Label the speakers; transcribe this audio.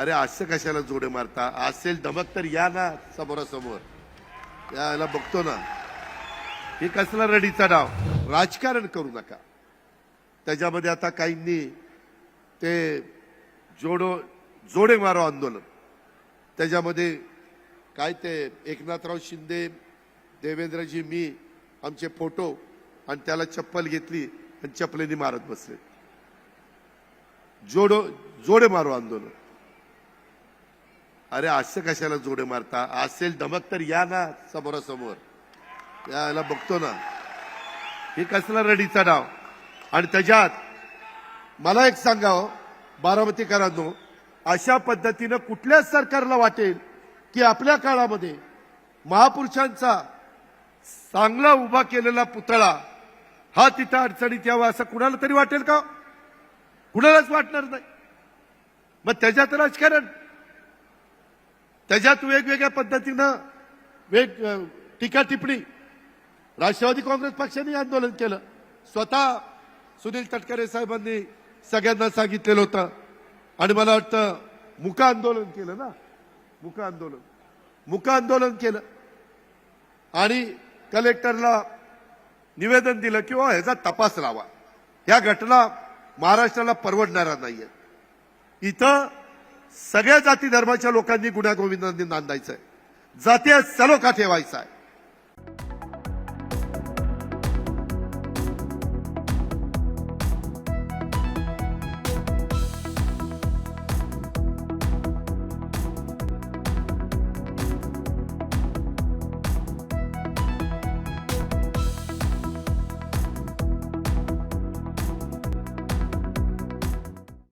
Speaker 1: अरे असं कशाला जोडे मारता? असेल धमक तर या ना समोरासमोर. याला बघतो ना. हे कसला रडीचा डाव? राजकारण करू नका. त्याच्यामध्ये आता काहींनी ते जोडो जोडे मारो आंदोलन. त्याच्यामध्ये काय ते एकनाथराव शिंदे देवेंद्रजी मी आमचे फोटो आणि त्याला चप्पल घेतली आणि चपलेनी मारत बसले. जोडो जोडे मारो आंदोलन. अरे असं कशाला जोडे मारता? असेल धमक तर या ना समोरासमोर. याला बघतो ना. हे कसला रडीचा डाव आणि त्याच्यात मला एक सांगावं हो, बारामतीकरांनो अशा पद्धतीनं कुठल्याच सरकारला वाटेल की आपल्या काळामध्ये महापुरुषांचा चांगला उभा केलेला पुतळा हा तिथं अडचणीत यावा असं कुणाला तरी वाटेल का? कुणालाच वाटणार नाही. मग त्याच्यात राजकारण त्याच्यात वेगवेगळ्या पद्धतीनं वेग टीका टिप्पणी. राष्ट्रवादी काँग्रेस पक्षाने आंदोलन केलं. स्वतः सुनील तटकरे साहेबांनी सगळ्यांना सांगितलेलं होतं. आणि मला वाटतं मुका आंदोलन केलं ना? मुका आंदोलन. मुका आंदोलन केलं. आणि कलेक्टरला निवेदन दिलं किंवा ह्याचा तपास लावा. ह्या घटना महाराष्ट्राला परवडणाऱ्या नाहीयेत इथं सगळ्या जाती धर्माच्या लोकांनी गुन्हा गोविंदांनी नांदायचंय. जाती सलोखा ठेवायचा आहे